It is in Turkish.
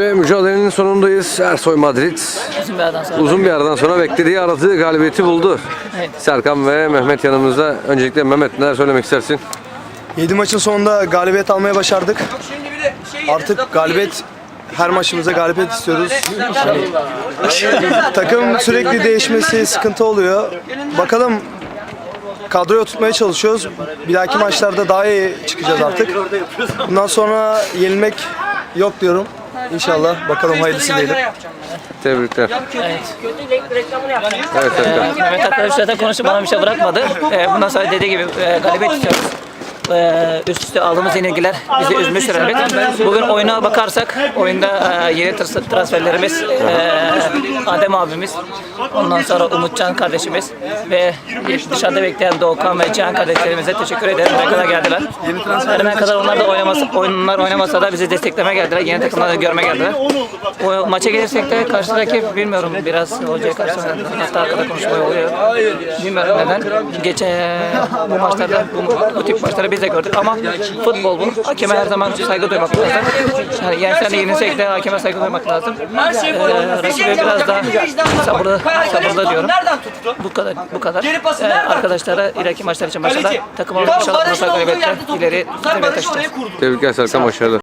Ve mücadelenin sonundayız. Ersoy Madrid Uzun bir aradan sonra. uzun bir aradan sonra beklediği aradığı galibiyeti buldu. Evet. Serkan ve Mehmet yanımızda. Öncelikle Mehmet neler söylemek istersin? 7 maçın sonunda galibiyet almaya başardık. Artık galibiyet her maçımıza galibiyet istiyoruz. Takım sürekli değişmesi sıkıntı oluyor. Bakalım kadroyu tutmaya çalışıyoruz. Bir dahaki maçlarda daha iyi çıkacağız artık. Bundan sonra yenilmek yok diyorum. İnşallah. Bakalım hayırlısı diyelim. Tebrikler. Evet. Evet Serkan. Ee, Mehmet arkadaş zaten konuşup bana bir şey bırakmadı. Ee, bundan sonra dediği gibi e, galibiyet istiyoruz. Ee, üst üste aldığımız yenilgiler bizi üzmüştür elbet. Bugün oyuna bakarsak oyunda e, yeni tras- transferlerimiz e, Adem abimiz, ondan sonra Umutcan kardeşimiz ve dışarıda bekleyen Doğukan ve Cihan kardeşlerimize teşekkür ederim. Ne kadar geldiler. Her ne kadar onlar da oynamasa, oyunlar oynamasa da bizi destekleme geldiler. Yeni takımları görme geldiler. O maça gelirsek de karşı rakip bilmiyorum biraz hocaya karşı hatta arkada konuşma oluyor. Bilmiyorum neden. Geçen bu maçlarda bu, bu tip maçları biz de gördük ama futbol bu. Hakeme her zaman saygı duymak lazım. Yani de yenilsek de hakeme saygı duymak lazım. Ee, rakibe biraz daha sabırlı, sabırlı diyorum. Bu kadar, bu kadar. Ee, arkadaşlara ileriki maçlar için başladı. Takım olarak inşallah bu ileri seviyeye taşıyacağız. Tebrikler Serkan. Başarılı.